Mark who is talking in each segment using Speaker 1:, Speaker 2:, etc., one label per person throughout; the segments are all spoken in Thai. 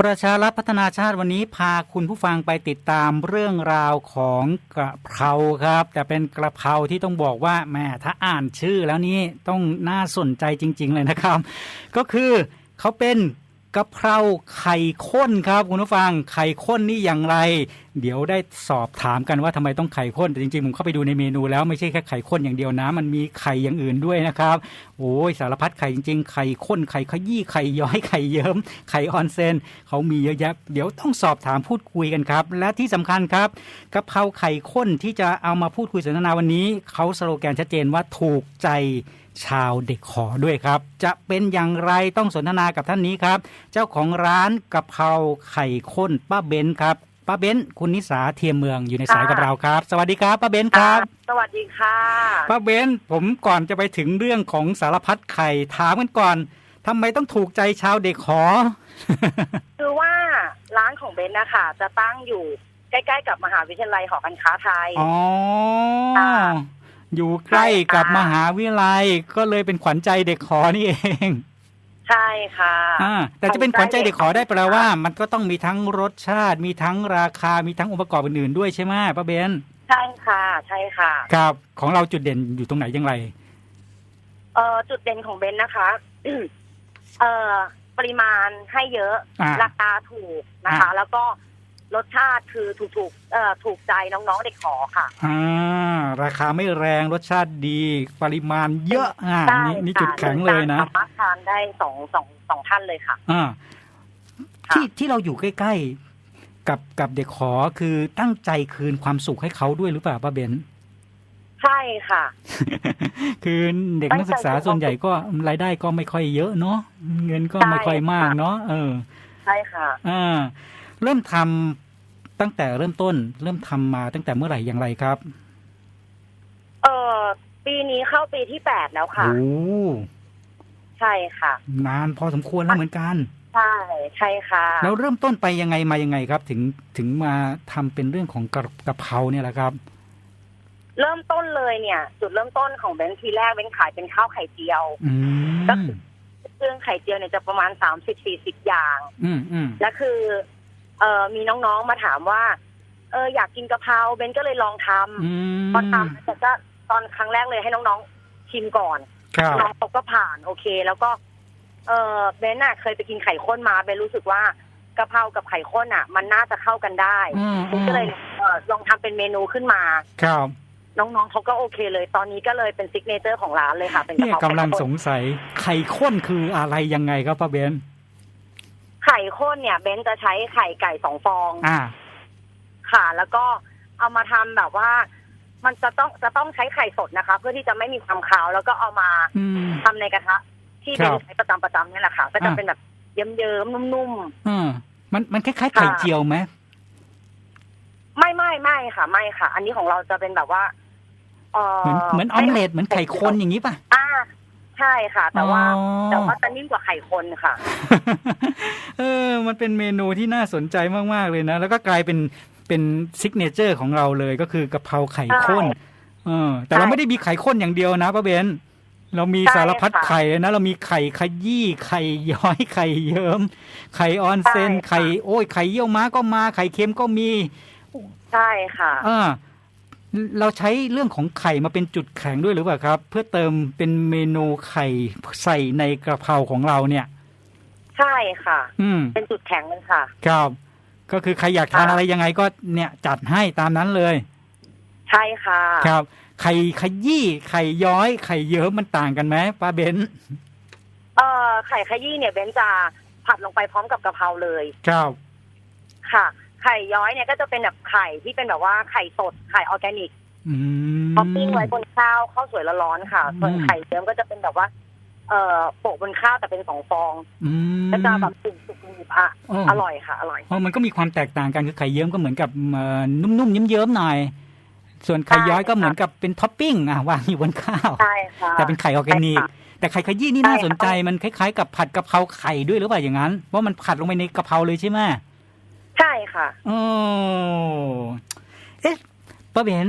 Speaker 1: ประชารัฐพัฒนาชาติวันนี้พาคุณผู้ฟังไปติดตามเรื่องราวของกระเพราครับ แต่เป็นกระเพราที่ต้องบอกว่าแม่ถ้าอ่านชื่อแล้วนี่ต้องน่าสนใจจริง ๆ เลยนะครับ ก็คือเขาเป็น กะเพราไข่ข้นครับคุณผู้ฟังไข่ข้นนี่อย่างไร เดี๋ยวได้สอบถามกันว่าทำไมต้องไข่ข้นแต่จริงๆ ผมเข้าไปดูในเมนูแล้วไม่ใช่แค่ไข่ข้นอย่างเดียวนะ มันมีไข่อย่างอื่นด้วยนะครับโอ้ยสารพัดไข่จริงๆ ไข่ข้นไข่ขยี้ไข่ย้อยไข่เยิ้มไข่ออนเซนเขามีเยอะแยะเดี๋ยวต้องสอบถามพูดคุยกันครับ และที่สำคัญครับกะเพราไข่ข้นที่จะเอามาพูดคุยสนทนาวันนี้เขาสโลแกนชัดเจนว่าถูกใจ ชาวเด็กขอด้วยครับ จะเป็นอย่างไรต้องสนทนากับท่านนี้ครับ เจ้าของร้านกะเพราไข่ข้นป้าเบนครับป้าเบนคุณนิสาเทียมเมืองอยู่ในสายกับเราครับ สวัสดีครับป้าเบนครับ
Speaker 2: สวัสดีค่ะ
Speaker 1: ป้าเบนผมก่อนจะไปถึงเรื่องของสารพัดไข่ถามกันก่อนทำไมต้องถูกใจชาวเด็กขอ
Speaker 2: คือว่าร้านของเบนซ์นะคะจะตั้งอยู่ใกล้ๆกับมหาวิทยาลัยหอการค้าไทย
Speaker 1: อ๋อ
Speaker 2: ค่ะ
Speaker 1: อยู่ใกล้กับ
Speaker 2: ใช่ค่ะ
Speaker 1: มหาวิทยาลัยก็เลยเป็นขวัญใจเด็กขอนี่เอง
Speaker 2: ใช่ค่ะ
Speaker 1: อ่าแต่จะเป็นขวัญใจเด็กขอได้แปลว่า มันก็ต้องมีทั้งรสชาติ มีทั้งราคา มีทั้งองค์ประกอบอื่นๆด้วยใช่ไหมป้าเบน
Speaker 2: ใช่ค่ะ ใช่ค่ะ
Speaker 1: ครับของเราจุดเด่นอยู่ตรงไหนอย่างไร
Speaker 2: เอ่อจุดเด่นของเบนซ์นะคะเอ่อปริมาณให้เยอะ
Speaker 1: อ่า
Speaker 2: ราคาถูกนะคะ แล้วก็ รสชาติคือถูกถูกๆเอ่อถูกใจน้องๆเด็กขอค่ะ
Speaker 1: อ่าราคาไม่แรงรสชาติดีปริมาณเยอะอ่า
Speaker 2: ใช่
Speaker 1: นี่นี่
Speaker 2: ค่ะ
Speaker 1: จุดแข็งเลยนะ
Speaker 2: สามารถทานได้สองสองสองท่านเลยค่ะ
Speaker 1: อ่า
Speaker 2: ค่ะ
Speaker 1: ที่ที่เราอยู่ใกล้ ๆ กับกับเด็กขอคือตั้งใจคืนความสุขให้เขาด้วยหรือเปล่าป้าเบน
Speaker 2: ใช่ค่ะ
Speaker 1: คือเด็ก
Speaker 2: ตั้ง
Speaker 1: นักศึกษา
Speaker 2: ใจคืน
Speaker 1: ส่วนใหญ่ก็รายได้ก็ไม่ค่อยเยอะเนาะเงินก็ไม่ค่อยมาก
Speaker 2: ใช่ค่ะ
Speaker 1: เนาะเออ
Speaker 2: ใช่ค่ะ
Speaker 1: อ่าเริ่มทำ ตั้งแต่เริ่มต้นเริ่มทำมาตั้งแต่เมื่อไหร่อย่างไรครับ
Speaker 2: เอ่อปีนี้เข้าปีที่แปดแล้วค่ะ
Speaker 1: โอ้
Speaker 2: ใช่ค่ะ
Speaker 1: นานพอสมควรแล้วเหมือนกัน
Speaker 2: ใช่ใช่ค่ะ
Speaker 1: แล้วเริ่มต้นไปยังไงมายังไงครับ ถึงถึงมาทำเป็นเรื่องของกระกะเพราเนี่ยแหละครับ
Speaker 2: เริ่มต้นเลยเนี่ย จุดเริ่มต้นของเบนซ์ทีแรกเบนซ์ขายเป็นข้าวไข่เจียว
Speaker 1: อื
Speaker 2: ก็
Speaker 1: ม
Speaker 2: คือเครื่องไข่เจียวเนี่ยจะประมาณสามสิบสี่สิบอย่าง
Speaker 1: อืมอืม
Speaker 2: และคือ เอ่อมีน้องๆมาถามว่า เอออยากกินกะเพราเบนซ์ก็เลยลองทำ
Speaker 1: อืม
Speaker 2: พอทำแต่ก็ตอนครั้งแรกเลยให้น้องๆชิมก่อน
Speaker 1: ครับ
Speaker 2: น้องเขาก็ผ่านโอเค แล้วก็ เออเบนซ์น่ะเคยไปกินไข่ข้นมาเบนรู้สึกว่ากะเพรากับไข่ข้นอะ มันน่าจะเข้ากันได้
Speaker 1: อืม
Speaker 2: เบนก็เลยเอ่อลองทำเป็นเมนูขึ้นมา
Speaker 1: ครับ
Speaker 2: น้องๆเขาก็โอเคเลย ตอนนี้ก็เลยเป็นซิกเนเจอร์ของร้านเลยค่ะ เป็นกะ
Speaker 1: เนี่ย
Speaker 2: เพรากำ
Speaker 1: ลัง
Speaker 2: ไข่
Speaker 1: ส
Speaker 2: ข้น
Speaker 1: งสัยไข่ข้นคืออะไรยังไงครับป้าเบน
Speaker 2: ไข่ข้นเนี่ยเบนจะใช้ไข่ไก่สองฟอง
Speaker 1: อ่า
Speaker 2: ค่ะ แล้วก็เอามาทำแบบว่า มันจะต้องจะต้องใช้ไข่สดนะคะ เพื่อที่จะไม่มีความคาวแล้วก็เอามา
Speaker 1: อืม
Speaker 2: ทำในกระทะ ที่
Speaker 1: ครั
Speaker 2: เบ
Speaker 1: บ
Speaker 2: นใช้ประจำประจำเนี่ยแหละค่ะ ก็จะ
Speaker 1: อ่า
Speaker 2: เป็นแบบเยิ้มๆนุ่ม
Speaker 1: อ่ามันมันคล้ายๆไข่
Speaker 2: ค่ะ
Speaker 1: เจียวไหม
Speaker 2: ๆไม่ไม่ไม่ค่ะ ไม่ค่ะ อันนี้ของเราจะเป็นแบบว่าเอ
Speaker 1: เหมือนเหมือนออมเล็ตเหมือนไข่คนอย่างนี้ป่ะ
Speaker 2: อ่า ใช่ค่ะ แต่ว่า
Speaker 1: อ๋อ
Speaker 2: แต่ว่าจะนิ่มกว่าไข่คนค่ะ
Speaker 1: เออ มันเป็นเมนูที่น่าสนใจมากๆเลยนะ แล้วก็กลายเป็นเป็นซิกเนเจอร์ของเราเลยก็คือกะเพราไข่ข้น
Speaker 2: ใช่
Speaker 1: เออ แต่เราไม่ได้มีไข่ข้นอย่างเดียวนะป้าเบน เรามี
Speaker 2: ใช่
Speaker 1: สารพัด
Speaker 2: ค่ะ
Speaker 1: ไข่เลยนะ เรามีไข่ขยี้ไข่ย้อยไข่เยิ้ม ไข่ออนเซน
Speaker 2: ใช่ค่ะ
Speaker 1: ไข่โอ้ยไข่เยี่ยวม้าก็มา ไข่เค็มก็มี
Speaker 2: ใช่ค่ะ
Speaker 1: อ่า เราใช้เรื่องของไข่มาเป็นจุดแข็งด้วยหรือเปล่าครับ เพื่อเติมเป็นเมนูไข่ใส่ในกระเพราของเราเนี่ย
Speaker 2: ใช่ค่ะ
Speaker 1: อืม
Speaker 2: เป็นจุดแข็งเลยค่ะ
Speaker 1: ครับ ก็คือใครอยากทาน
Speaker 2: ค่ะ
Speaker 1: อะไรยังไงก็เนี่ยจัดให้ตามนั้นเลย
Speaker 2: ใช่ค่ะ
Speaker 1: ครับ ไข่ขยี้ไข่ย้อย ไข่เยิ้มมันต่างกันไหมป้าเบน
Speaker 2: เอ่อไข่ขยี้เนี่ยเบนจะผัดลงไปพร้อมกับกะเพราเลย
Speaker 1: ครับ
Speaker 2: ค่ะ ไข่ย้อยเนี่ยก็จะเป็นแบบไข่ที่เป็นแบบว่าไข่สดไข่ออร์แกนิก
Speaker 1: อืม
Speaker 2: ท็อปปิ้งไว้บนข้าวข้าวสวยร้อนๆค่ะ ส่วน
Speaker 1: อืม
Speaker 2: ไข่เยิ้มก็จะเป็นแบบว่า เอ่อโปะบนข้าวแต่เป็นสองฟอง
Speaker 1: อืม
Speaker 2: ก็จะแบบสุกสุกๆอะ
Speaker 1: อ๋อ
Speaker 2: อร่อยค่ะอร่อย
Speaker 1: อ๋อมันก็มีความแตกต่างกันคือไข่เยิ้มก็เหมือนกับเอ่อนุ่มๆเยิ้มๆหน่อยส่วนไข่ย้อยก็เหมือนกับเป็นท็อปปิ้งอะวางอยู่บนข้าว
Speaker 2: ใช่ค่ะ
Speaker 1: แต่เป็นไข่ออร์แกนิก
Speaker 2: ใช่ค่ะ
Speaker 1: แต่ไข่ขยี้นี่
Speaker 2: ใช่
Speaker 1: น่า
Speaker 2: ค่ะ
Speaker 1: สนใจมันคล้ายๆ กับผัดกะเพราไข่ด้วยหรือเปล่าอย่างนั้นว่ามันผัดลงไปในกะเพราเลยใช่ไหม
Speaker 2: ใช่ค่ะ
Speaker 1: โอ้เอ๊ะป้าเบน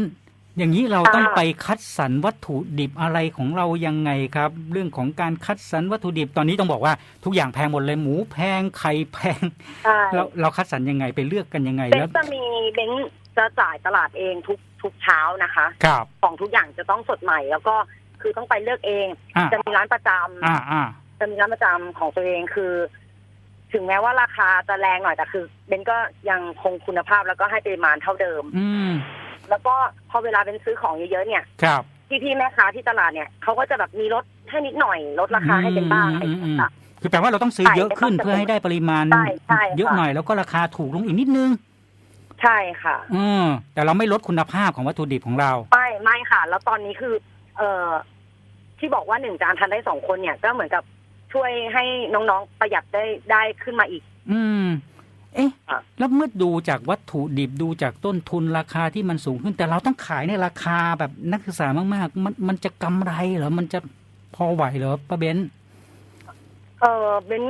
Speaker 1: อย่างนี้เราต้อง
Speaker 2: อ่า
Speaker 1: ไปคัดสรรวัตถุดิบอะไรของเรายังไงครับ เรื่องของการคัดสรรวัตถุดิบตอนนี้ต้องบอกว่าทุกอย่างแพงหมดเลยหมูแพงไข่แพง
Speaker 2: ใช่
Speaker 1: เราเราคัดสรรยังไงไปเลือกกันยังไง
Speaker 2: เบ
Speaker 1: แล้
Speaker 2: น
Speaker 1: ว
Speaker 2: จะมีเบนจะจ่ายตลาดเองทุกทุกเช้านะคะ
Speaker 1: ครับ
Speaker 2: ของทุกอย่างจะต้องสดใหม่ แล้วก็คือต้องไปเลือกเอง
Speaker 1: อ่า
Speaker 2: จะมีร้านประจำ
Speaker 1: อ่าอ่า
Speaker 2: จะมีร้านประจำของตัวเองคือ ถึงแม้ว่าราคาจะแรงหน่อยแต่คือเบนก็ยังคงคุณภาพแล้วก็ให้ปริมาณเท่าเดิม
Speaker 1: อืม
Speaker 2: แล้วก็พอเวลาเป็นซื้อของเยอะๆเนี่ย
Speaker 1: ครับ
Speaker 2: พี่ๆแม่ค้าที่ตลาดเนี่ยเขาก็จะแบบมีลดให้นิดหน่อยลดราคาให้เป็นบ้างอะไรอย่างเงี้ยค่ะ
Speaker 1: คือแปลว่าเราต้องซื้อ
Speaker 2: ใช่
Speaker 1: เยอะขึ้น
Speaker 2: ไม่ต้อง
Speaker 1: เพื่อให้ได้ปริมาณ
Speaker 2: ใช่ใช่ค่ะ
Speaker 1: เยอะหน่อยแล้วก็ราคาถูกลงอีกนิดนึง
Speaker 2: ใช่ค่ะ
Speaker 1: อืมแต่เราไม่ลดคุณภาพของวัตถุดิบของเรา
Speaker 2: ไม่ไม่ค่ะ แล้วตอนนี้คือ เอ่อที่บอกว่าหนึ่งจานทานได้สองคนเนี่ย ก็เหมือนกับ ช่วยให้น้องๆประหยัดได้ได้ขึ้นมาอีก
Speaker 1: อืม เอ๊ะ
Speaker 2: ค่ะ
Speaker 1: แล้วเมื่อดูจากวัตถุดิบดูจากต้นทุนราคาที่มันสูงขึ้น แต่เราต้องขายในราคาแบบนักศึกษามากๆ มันมันจะกำไรเหรอ มันจะพอไหวเหรอป้าเบน
Speaker 2: เออเป็น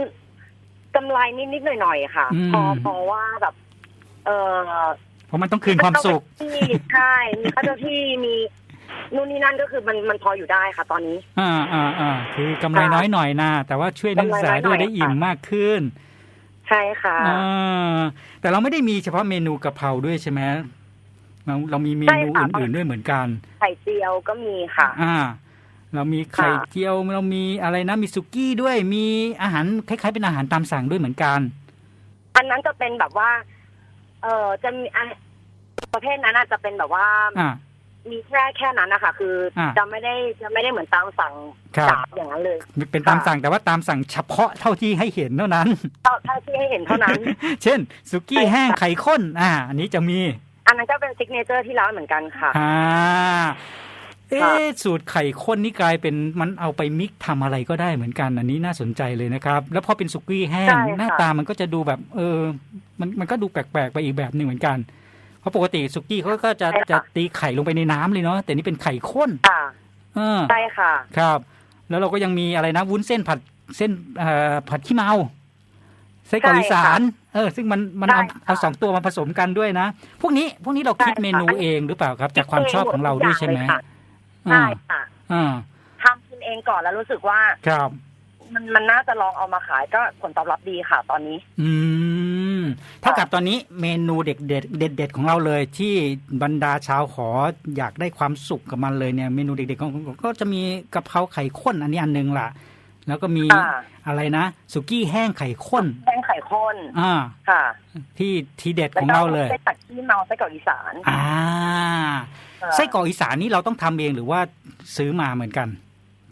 Speaker 2: กำไรนิดๆหน่อยๆค่ะ
Speaker 1: อืม
Speaker 2: พอพอว่าแบบ เออ
Speaker 1: เพราะมันต้องคืนความสุข
Speaker 2: ที่ใช่ มีค่าเจ้าที่มี นู่นนี่นั่นก็คือมันมันพออยู่ได้ค่ะตอนนี้
Speaker 1: อ่าอ่าอ่าคือกำไร
Speaker 2: ค่ะ
Speaker 1: น้อยหน่อยนะแต่ว่าช่วยนักศึกษาด้วยได้อิ่ม
Speaker 2: กำไรน้อยหน่อยค่ะ
Speaker 1: มากขึ้น
Speaker 2: ใช่ค่ะ
Speaker 1: อ่าแต่เราไม่ได้มีเฉพาะเมนูกะเพราด้วยใช่ไหมเราเรามีเมนู
Speaker 2: ใช่ค่ะ
Speaker 1: อื่นๆด้วยเหมือนกัน
Speaker 2: ไข่เจียวก็มีค่ะ
Speaker 1: อ่า เรามีไข่
Speaker 2: ค่ะ
Speaker 1: เจียวเรามีอะไรนะมีสุกี้ด้วยมีอาหารคล้ายๆเป็นอาหารตามสั่งด้วยเหมือนกัน
Speaker 2: อันนั้นจะเป็นแบบว่า เออจะมีอันประเภทนั้นอาจจะเป็นแบบว่า
Speaker 1: อ่า
Speaker 2: มีแค่แค่นั้นนะคะคืออาจะไม่ได้จะไม่ได้เหมือนตามสั่ง
Speaker 1: ครับ
Speaker 2: จ๋าอย่างนั้นเลย
Speaker 1: เป็นตามสั่งแต่ว่าตามสั่งเฉพาะเท่าที่ให้เห็นเท่านั้น
Speaker 2: เท่าเท่าที่ให้เห็นเท่านั้น
Speaker 1: เช่นสุกี้
Speaker 2: ใช่ค่ะ
Speaker 1: แห้งไข่ข้น อ่า อันนี้จะมี
Speaker 2: อันนั้นก็เป็นซิกเนเจอร์ที่ร้านเหมือนกันค่ะ
Speaker 1: อ่าเอ๊ะ
Speaker 2: ค่ะ
Speaker 1: สูตรไข่ข้นนี่กลายเป็นมันเอาไปมิกทำอะไรก็ได้เหมือนกัน อันนี้น่าสนใจเลยนะครับ แล้วพอเป็นสุกี้แห้ง
Speaker 2: ใช่ค่ะ
Speaker 1: หน้าตามันก็จะดูแบบ เออ มันมันก็ดูแปลกๆไปอีกแบบหนึ่งเหมือนกันเพ ราะปกติสุกี้เขาก็จะจะตีไข่ลงไปในน้ำเลยเนาะแต่นี่เป็นไข่ข้น
Speaker 2: ค่ะ
Speaker 1: เออ
Speaker 2: ใช่ค่ะ
Speaker 1: ครับ แล้วเราก็ยังมีอะไรนะวุ้นเส้นผัดเส้นเอ่อผัดขี้เมาไส้กรอก
Speaker 2: ใช่
Speaker 1: อีสานเออ ซึ่งมันมันเอา
Speaker 2: ใช่ค่ะ
Speaker 1: เอาสองตัวมาผสมกันด้วยนะพวกนี้พวกนี้เราคิด
Speaker 2: ใช่ค่ะ
Speaker 1: เมนูเองหรือเปล่าครับ จากความชอบของเราด้วยใช่ไหม
Speaker 2: ทุกอย่างเลยค่ะ
Speaker 1: อ่า
Speaker 2: ใช่ค่ะ
Speaker 1: อ่า
Speaker 2: ทำกินเองก่อนแล้วรู้สึกว่า
Speaker 1: ครับ
Speaker 2: มันมันน่าจะลองเอามาขายก็ผลตอบรับดีค่ะ ตอนนี้
Speaker 1: อืม เท่ากับตอนนี้เมนูเด็ดเด็ดเด็ดเด็ดๆของเราเลย ที่บรรดาชาวขออยากได้ความสุขกับมันเลยเนี่ย เมนูเด็ดๆของก็จะมีกะเพราไข่ข้นอันนี้อันหนึงล่ะ แล้วก็มี
Speaker 2: ค่ะ
Speaker 1: อะไรนะสุกี้แห้งไข่ข้น
Speaker 2: แป้งไข่ข้น
Speaker 1: อ่า
Speaker 2: ค่ะ
Speaker 1: ที่ทีเด็ด
Speaker 2: แล้
Speaker 1: ข
Speaker 2: ว
Speaker 1: อง
Speaker 2: ก็
Speaker 1: เราเลย
Speaker 2: ไส้ตัดที่เมาไส้กรอกอีสาน
Speaker 1: อ่า
Speaker 2: ค่ะ
Speaker 1: ไส้กรอกอีสานนี่เราต้องทำเองหรือว่าซื้อมาเหมือนกัน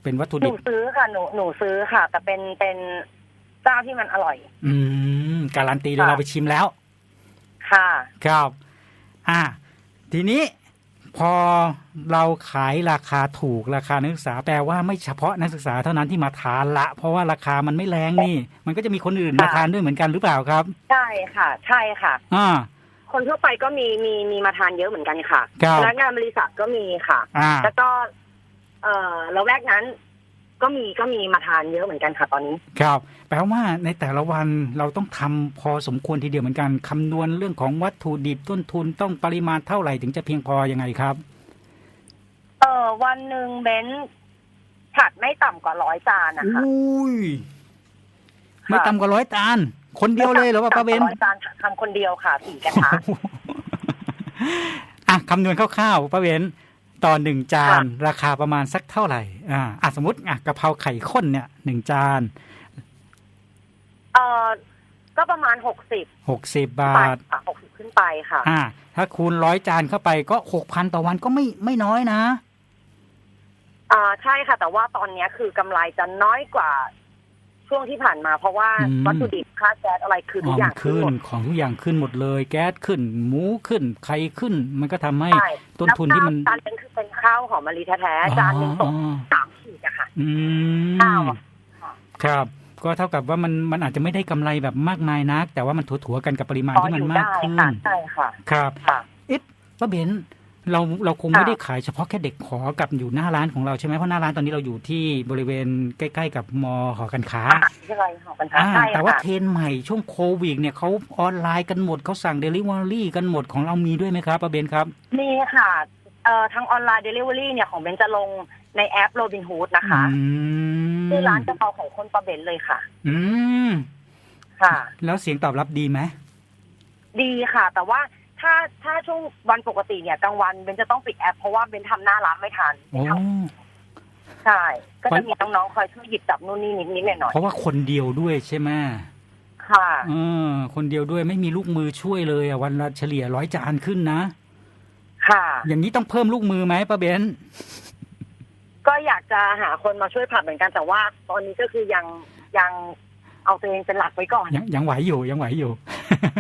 Speaker 1: เป็นวัตถุ
Speaker 2: ห
Speaker 1: ดิ
Speaker 2: นู
Speaker 1: บ
Speaker 2: ซื้อค่ะหนูหนูซื้อค่ะ แต่เป็นเป็น เจ้าที่มันอร่อย
Speaker 1: อืม การันตีโดย
Speaker 2: ค่ะ
Speaker 1: เราไปชิมแล้ว
Speaker 2: ค่ะ
Speaker 1: ครับ อ่า ทีนี้พอเราขายราคาถูกราคานักศึกษาแปลว่าไม่เฉพาะนักศึกษาเท่านั้นที่มาทานละ เพราะว่าราคามันไม่แรงนี่ มันก็จะมีคนอื่นมา
Speaker 2: ค่ะ
Speaker 1: ทานด้วยเหมือนกันหรือเปล่าครับ
Speaker 2: ใช่ค่ะ ใช่ค่ะ
Speaker 1: อ่า
Speaker 2: คนทั่วไปก็มีมีมีมาทานเยอะเหมือนกันค่ะ
Speaker 1: ครับ
Speaker 2: พนักงานบริษัทก็มีค่ะ
Speaker 1: อ่า
Speaker 2: แล้วก็ เอ่อละแวกนั้น ก็มีก็มีมาทานเยอะเหมือนกันค่ะ ตอนนี้
Speaker 1: ครับแปลว่าในแต่ละวันเราต้องทำพอสมควรทีเดียวเหมือนกันคำนวณเรื่องของวัตถุดิบต้นทุนต้องปริมาณเท่าไหร่ถึงจะเพียงพอยังไงครับ
Speaker 2: เอ่อวันหนึ่งเบนผัดไม่ต่ำกว่าร้อยจานนะคะ
Speaker 1: อุ้ยไม่ต่ำกว่าร้อยจาน คนเดียวเลยเหรอวะป้าเบน
Speaker 2: ร้อยจานทำคนเดียวค่ะสี่กระทะ
Speaker 1: อะคำนวณคร่าวๆป้าเบนต่อหนึ่งจาน
Speaker 2: ค่ะ
Speaker 1: ราคาประมาณสักเท่าไหร่ อ่าอะสมมติอะกะเพราไข่ข้นเนี่ยหนึ่งจาน
Speaker 2: เอ่อก็ประมาณหกสิบ
Speaker 1: หกสิบบาท
Speaker 2: ค่ะหกสิบขึ้นไปค่ะ
Speaker 1: อ่า ถ้าคูณร้อยจานเข้าไปก็หกพันต่อวันก็ไม่ไม่น้อยนะ
Speaker 2: อ่าใช่ค่ะ แต่ว่าตอนเนี้ยคือกำไรจะน้อยกว่าช่วงที่ผ่านมาเพราะว่า
Speaker 1: อืม
Speaker 2: วัตถุดิบค่าแก๊สอะไรคือทุกอย่าง
Speaker 1: มันขึ้น
Speaker 2: หมด
Speaker 1: ของทุกอย่างขึ้นหมดเลย แก๊สขึ้น หมูขึ้นไข่ขึ้น มันก็ทำให้
Speaker 2: ใช่
Speaker 1: ต้นทุนที่มัน
Speaker 2: แล้วข้าวจานนึงคือเป็นข้าวหอมมะลิแท้ๆจานหนึงต
Speaker 1: อ๋
Speaker 2: ก
Speaker 1: อ
Speaker 2: สามขีดอะค่ะ
Speaker 1: อืม
Speaker 2: ข้าวอะ
Speaker 1: ครับ ก็เท่ากับว่ามันมันอาจจะไม่ได้กำไรแบบมากมายนัก แต่ว่ามันถัวๆกันกับปริมาณ
Speaker 2: พอ
Speaker 1: ที่
Speaker 2: อ
Speaker 1: มัน
Speaker 2: ยู่
Speaker 1: มาก
Speaker 2: ได้
Speaker 1: ขึ้น
Speaker 2: ค่ะใช่ค่ะ
Speaker 1: ครับ
Speaker 2: ค่ะ
Speaker 1: ป้าเบนเราเราคง
Speaker 2: ค่ะ
Speaker 1: ไม่ได้ขายเฉพาะแค่เด็กขอกับอยู่หน้าร้านของเราใช่ไหมเพราะหน้าร้านตอนนี้เราอยู่ที่บริเวณใกล้ ๆ กับมหอการค้า
Speaker 2: อาหารที่ไรหอกันค่ะ
Speaker 1: อ่า
Speaker 2: ใช่
Speaker 1: แต่ว่า
Speaker 2: ค่ะ
Speaker 1: เทรนด์ใหม่ช่วงโควิดเนี่ยเขาออนไลน์กันหมดเขาสั่งเดลิเวอรี่กันหมดของเรามีด้วยไหมครับป้าเบนครับ
Speaker 2: มีค่ะเอ่อทางออนไลน์เดลิเวอรี่เนี่ยของเบนจะลง ในแอปโรบินฮูดนะคะ
Speaker 1: อืม
Speaker 2: ชื่อร้านกะเพราของคนประเบนเลยค่ะ
Speaker 1: อืม
Speaker 2: ค่ะ
Speaker 1: แล้วเสียงตอบรับดีไหม
Speaker 2: ดีค่ะ แต่ว่าถ้าถ้าช่วงวันปกติเนี่ยกลางวันเบนจะต้องปิดแอป เพราะว่าเบนทำหน้าร้านไม่ทัน
Speaker 1: โอ้
Speaker 2: ใช่ ก็จะมีน้องๆคอยช่วยหยิบจับนู่นนี่นิดนิดหน่อยหน่อย
Speaker 1: เพราะว่าคนเดียวด้วยใช่ไหม
Speaker 2: ๆค่ะ
Speaker 1: เออคนเดียวด้วยไม่มีลูกมือช่วยเลยอะวันละเฉลี่ยร้อยจานขึ้นนะ
Speaker 2: ค่ะ
Speaker 1: อย่างนี้ต้องเพิ่มลูกมือไหมป้าเบน
Speaker 2: ก็อยากจะหาคนมาช่วยผัดเหมือนกันแต่ว่า ตอนนี้ก็คือยังยังเอาตัวเองเป็นหลักไว้ก่อน
Speaker 1: ยังยังไหวอยู่ยังไหวอยู่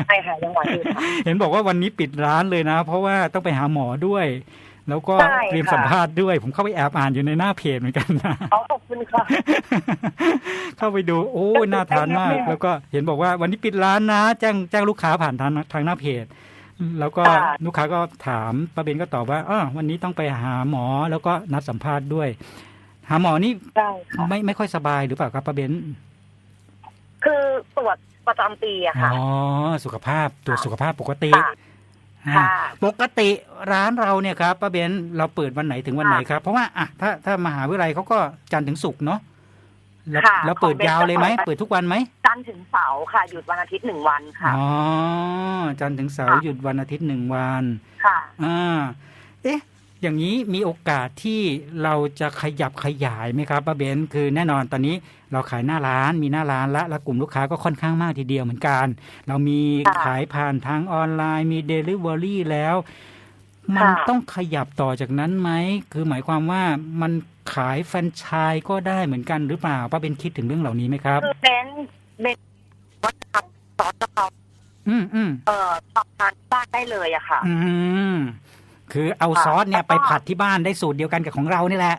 Speaker 2: ใช่ค่ะยังไหวอยู่ค่ะ
Speaker 1: เห็นบอกว่าวันนี้ปิดร้านเลยนะ เพราะว่าต้องไปหาหมอด้วย แล้วก็
Speaker 2: ใช่
Speaker 1: เตรียม
Speaker 2: ค่ะ
Speaker 1: สัมภาษณ์ด้วย ผมเข้าไปแอบอ่านอยู่ในหน้าเพจเหมือนกันนะ
Speaker 2: เอาขอบคุณค่ะ
Speaker 1: เข้าไปดูโอ้ยน่าทานมาก
Speaker 2: ได้ไหม
Speaker 1: แล้วก็เห็นบอกว่าวันนี้ปิดร้านนะแจ้งแจ้งลูกค้าผ่านทางทางหน้าเพจ แล้วก็
Speaker 2: ค่ะ
Speaker 1: ลูกค้าก็ถามป้าเบนก็ตอบว่าอ๋อวันนี้ต้องไปหาหมอแล้วก็นัดสัมภาษณ์ด้วย หาหมอนี่
Speaker 2: ใช่ค่ะ
Speaker 1: ไม่ไม่ค่อยสบายหรือเปล่าครับป้าเบน
Speaker 2: คือตรวจประจำปีอะค่ะ
Speaker 1: อ๋อสุขภาพตรวจสุขภาพปกติ
Speaker 2: ค่ะ
Speaker 1: อ่า
Speaker 2: ค่ะ
Speaker 1: ปกติร้านเราเนี่ยครับป้าเบนเราเปิดวันไหนถึงวันไหนครับ เพราะว่าอะถ้าถ้ามหาวิทยาลัยเขาก็จันทร์ถึงศุกร์เนาะ แล้ว
Speaker 2: ค่ะ
Speaker 1: แล้วเปิด
Speaker 2: ของเบน
Speaker 1: ยาวเลยไหม
Speaker 2: จะเปิด
Speaker 1: เปิดทุกวันไหม
Speaker 2: จันทร์ถึงเสาร์ค่ะ หยุดวันอาทิตย์หนึ่งวันค่ะ
Speaker 1: อ๋อจันทร์ถึงเสาร์
Speaker 2: ค่ะ
Speaker 1: หยุดวันอาทิตย์หนึ่งวัน
Speaker 2: ค่ะ
Speaker 1: อ่าเอ๊ะ อย่างนี้มีโอกาสที่เราจะขยับขยายไหมครับป้าเบนคือแน่นอนตอนนี้เราขายหน้าร้านมีหน้าร้านละแล้วกลุ่มลูกค้าก็ค่อนข้างมากทีเดียวเหมือนกัน เรามี
Speaker 2: ค่ะ
Speaker 1: ขายผ่านทางออนไลน์มีเดลิเวอรี่แล้ว มัน
Speaker 2: ค่ะ
Speaker 1: ต้องขยับต่อจากนั้นไหม คือหมายความว่ามันขายแฟรนไชส์ก็ได้เหมือนกันหรือเปล่าป้าเบนคิดถึงเรื่องเหล่านี้ไหมครับ
Speaker 2: คือเบนเบนว่าจะทำซอสกะเพรา
Speaker 1: อืมอืม
Speaker 2: เอ่อทำทานบ้านได้เลยอะค่ะ
Speaker 1: อืมคือเอา
Speaker 2: ค่ะ
Speaker 1: ซอสเนี่ย
Speaker 2: แล้วก็
Speaker 1: ไปผัดที่บ้านได้สูตรเดียวกันกับของเรานี่แหละ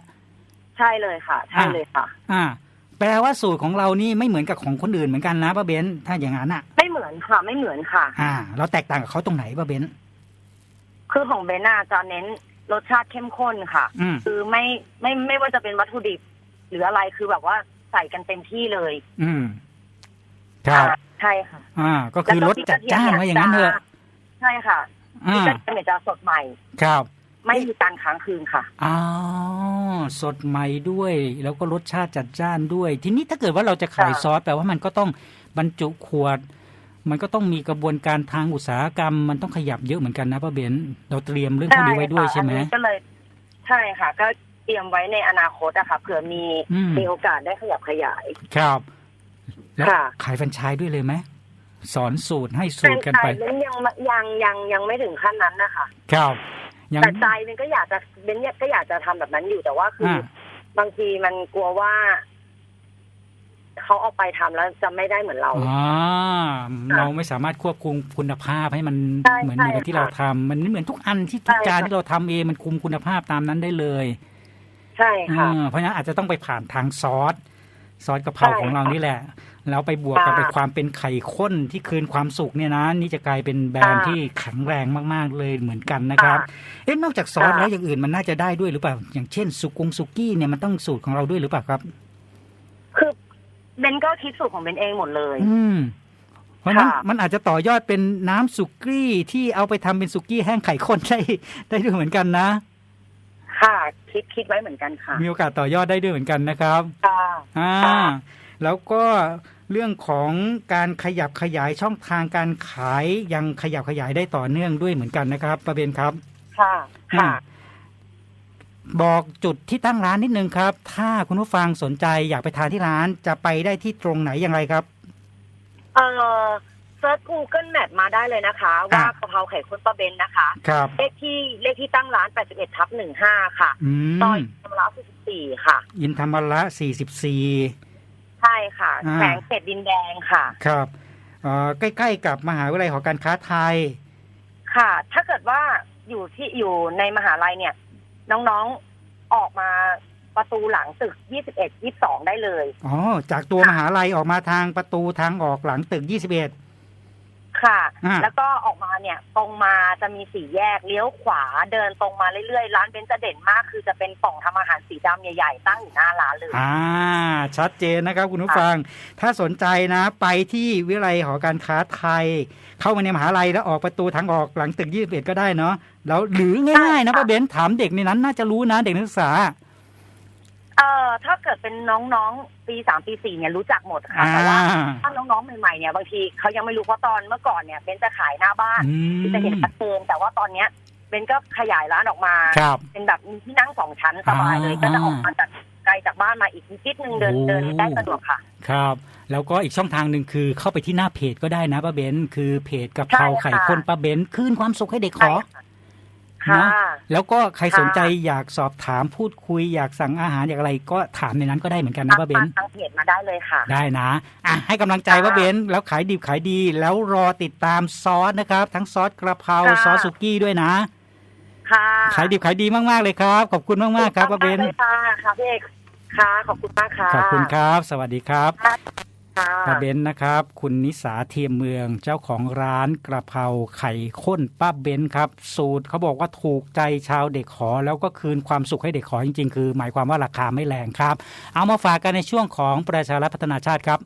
Speaker 2: ใช่เลยค่ะ ใช่เลยค่ะ
Speaker 1: อ่า แปลว่าสูตรของเรานี่ไม่เหมือนกับของคนอื่นเหมือนกันนะป้าเบนถ้าอย่างนั้นอะ
Speaker 2: ไม่เหมือนค่ะ ไม่เหมือนค่ะ
Speaker 1: อ่า เราแตกต่างกับเขาตรงไหนป้าเบน
Speaker 2: คือของเบนน่ะจะเน้นรสชาติเข้มข้นค่ะ
Speaker 1: อืม
Speaker 2: คือไม่ไม่ไม่ว่าจะเป็นวัตถุดิบ หรืออะไรคือแบบว่าใส่กันเต็มที่เลย
Speaker 1: อืม ครับ
Speaker 2: อ่าใช่ค่ะ
Speaker 1: อ่า ก็คือรสจัดจ้านว่าอย่างนั้นเถอะ
Speaker 2: ใช่ค่ะ
Speaker 1: อ่า
Speaker 2: ที่กระเทียมเนี่ยจะสดใหม่
Speaker 1: ครับ
Speaker 2: ไม่มีการค้างคืนค่ะ
Speaker 1: อ๋อสดใหม่ด้วย แล้วก็รสชาติจัดจ้านด้วย ทีนี้ถ้าเกิดว่าเราจะขาย
Speaker 2: ค่ะ
Speaker 1: ซอสแปลว่ามันก็ต้องบรรจุขวด มันก็ต้องมีกระบวนการทางอุตสาหกรรม มันต้องขยับเยอะเหมือนกันนะป้าเบนเราเตรียมเรื่องพวกนี้ไว้ด้วยใช่ไหม
Speaker 2: อันนี้ก็เลย ใช่ค่ะ ก็เตรียมไว้ในอนาคตอะค่ะเผื่อมี
Speaker 1: อืม
Speaker 2: มีโอกาสได้ขยับขยาย
Speaker 1: ครับแล้ว
Speaker 2: ค่ะ
Speaker 1: ขายแฟรนไชส์ด้วยเลยไหมสอนสูตรให้สูตรกันไป
Speaker 2: แฟนชายเบนยังยังยังยังไม่ถึงขั้นนั้นนะคะ
Speaker 1: ครับยัง
Speaker 2: แต่ใจเบนก็อยากจะเบนเนี่ยก็อยากจะทำแบบนั้นอยู่แต่ว่าคืออ
Speaker 1: อ่า
Speaker 2: บางทีมันกลัวว่า เขาเอาไปทำแล้วจะไม่ได้เหมือนเรา
Speaker 1: อ่าเราไม่สามารถควบคุมคุณภาพให้มัน
Speaker 2: ใช่
Speaker 1: เหมือน
Speaker 2: ใช่
Speaker 1: อย่างที่
Speaker 2: ค่ะ
Speaker 1: เราทำมันไม่เหมือนทุกอันที่ทุก
Speaker 2: ใช่
Speaker 1: จาน
Speaker 2: ค่ะ
Speaker 1: ที่เราทำเองมันคุมคุณภาพตามนั้นได้เลย
Speaker 2: ใช่ค่ะ
Speaker 1: อ่าเพราะฉะนั้นอาจจะต้องไปผ่านทางซอสซอสกะเพรา
Speaker 2: ใช่
Speaker 1: ของเรานี่แหละแล้วไปบวกกับ
Speaker 2: ค่ะ
Speaker 1: ไปความเป็นไข่ข้นที่คืนความสุขเนี่ยนะ นี่จะกลายเป็นแบรนด์
Speaker 2: ค่ะ
Speaker 1: ที่แข็งแรงมากๆเลยเหมือนกันนะครับ
Speaker 2: ค่ะ
Speaker 1: เอ๊ะนอกจากซอส
Speaker 2: ค่ะ
Speaker 1: แล้วอย่างอื่นมันน่าจะได้ด้วยหรือเปล่า อย่างเช่นสุกงสุกี้เนี่ยมันต้องสูตรของเราด้วยหรือเปล่าครับ
Speaker 2: คือ เบนก็คิดสูตรของเบนเองหมดเลย
Speaker 1: อืมเพราะฉะนั้น
Speaker 2: ค่ะ
Speaker 1: มันอาจจะต่อยอดเป็นน้ำสุกี้ที่เอาไปทำเป็นสุกี้แห้งไข่ข้นได้ได้ด้วยเหมือนกันนะ
Speaker 2: ค่ะคิดคิดไว้เหมือนกันค่ะ
Speaker 1: มีโอกาสต่อยอดได้ด้วยเหมือนกันนะครับ
Speaker 2: ค่ะ
Speaker 1: อ่า
Speaker 2: ค่ะ
Speaker 1: แล้วก็เรื่องของการขยับขยายช่องทางการขายยังขยับขยายได้ต่อเนื่องด้วยเหมือนกันนะครับ ประเบนครับ
Speaker 2: ค่ะ ค่ะ
Speaker 1: อ่า บอกจุดที่ตั้งร้านนิดนึงครับ ถ้าคุณผู้ฟังสนใจอยากไปทานที่ร้านจะไปได้ที่ตรงไหนอย่างไรครับ
Speaker 2: เอ่อเซิร์ช Google Map มาได้เลยนะคะ ว่า
Speaker 1: อะ
Speaker 2: กะเพราไข่ข้นปลาเบนนะคะ
Speaker 1: ครับ
Speaker 2: เลขที่เลขที่ตั้งร้าน 81ทับ15 ค่ะ
Speaker 1: อื
Speaker 2: ซอย
Speaker 1: ม
Speaker 2: ธรรมรา44 ค่ะ
Speaker 1: อินธรรมระ44
Speaker 2: ใช่ค่ะ
Speaker 1: อ่า
Speaker 2: แขวงเขตดินแดงค่ะ
Speaker 1: ครับเอ่อใกล้ๆกับมหาวิทยาลัยหอการค้าไทย
Speaker 2: ค่ะ ถ้าเกิดว่าอยู่ที่อยู่ในมหาลัยเนี่ย น้องๆออกมาประตูหลังตึก 21 22 ได้เลย
Speaker 1: อ๋อ จากตัวมหาลัยออกมาทางประตูทางออกหลังตึก 21
Speaker 2: ค่ะ
Speaker 1: อ่า
Speaker 2: แล้วก็ออกมาเนี่ยตรงมาจะมีสี่แยกเลี้ยวขวาเดินตรงมาเรื่อยๆ ร้านเบนซ์จะเด่นมาก คือจะเป็นกล่องทำอาหารสีดำใหญ่ๆตั้งอยู่หน้าร้านเลย
Speaker 1: อ่า ชัดเจนนะครับคุณผู้ฟัง ถ้าสนใจนะ ไปที่วิทยาลัยหอการค้าไทย เข้ามาในมหาลัยแล้วออกประตูทางออกหลังตึก21ก็ได้เนาะแล้วหรือง่ายๆนะ
Speaker 2: ใช่ค่ะ
Speaker 1: ป้าเบนถามเด็กในนั้นน่าจะรู้นะเด็กนักศึกษา
Speaker 2: เอ่อถ้าเกิดเป็นน้องๆ ปีสามปีสี่เนี่ยรู้จักหมดค่ะ
Speaker 1: อ่า
Speaker 2: แต่ว่าถ้าน้องๆ ใหม่ๆเนี่ยบางทีเขายังไม่รู้เพราะตอนเมื่อก่อนเนี่ยเบนซ์จะขายหน้าบ้าน
Speaker 1: อื
Speaker 2: ที่จะเห็น
Speaker 1: ม
Speaker 2: ชัดเจนแต่ว่าตอนเนี้ยเบนซ์ก็ขยายร้านออกมา
Speaker 1: ครับ
Speaker 2: เป็นแบบมีที่นั่งสองชั้นสบายเลย
Speaker 1: อ่า
Speaker 2: ก็จะออกมาจากไกลจากบ้านมาอีกนิดนึงเดิน
Speaker 1: โอ้
Speaker 2: เดินได้สะดวกค่ะ
Speaker 1: ครับ แล้วก็อีกช่องทางหนึ่งคือเข้าไปที่หน้าเพจก็ได้นะป้าเบนคือเพจกับเพรา
Speaker 2: ใช่ค่ะ
Speaker 1: ไข่ข้นป้าเบนคืนความสุขให้เด็กขอ
Speaker 2: ใช่ ค่ะ
Speaker 1: เนอะ
Speaker 2: ค่ะ
Speaker 1: แล้วก็ใคร
Speaker 2: ค่ะ
Speaker 1: สนใจอยากสอบถามพูดคุยอยากสั่งอาหารอยากอะไรก็ถามในนั้นก็ได้เหมือนกันนะป้าเบน
Speaker 2: ทางเพจมาได้เลยค่ะ
Speaker 1: ได้นะอะให้กำลังใจ
Speaker 2: ค่ะ
Speaker 1: ว่าเบนซ์แล้วขายดิบขายดี แล้วรอติดตามซอสนะครับ ทั้งซอสกระเพรา
Speaker 2: ค่ะ
Speaker 1: ซอสสุกี้ด้วยนะ
Speaker 2: ค่ะ
Speaker 1: ขายดิบขายดีมาก ๆ เลยครับ ขอบคุณมาก ๆ ครับป้าเบน
Speaker 2: ขอบคุณมากเลยค่ะค่ะพี่เอกค่ะ ขอบคุณมากค่ะ
Speaker 1: ขอบคุณครับ สวัสดีครับ
Speaker 2: ค่ะ
Speaker 1: ป้าเบนนะครับ คุณนิสาเทียมเมืองเจ้าของร้านกระเพราไข่ข้นป้าเบนครับ สูตรเขาบอกว่าถูกใจชาวเด็กขอ แล้วก็คืนความสุขให้เด็กขอจริง ๆ คือ หมายความว่าราคาไม่แรงครับ เอามาฝากกันในช่วงของประชารัฐพัฒนาชาติครับ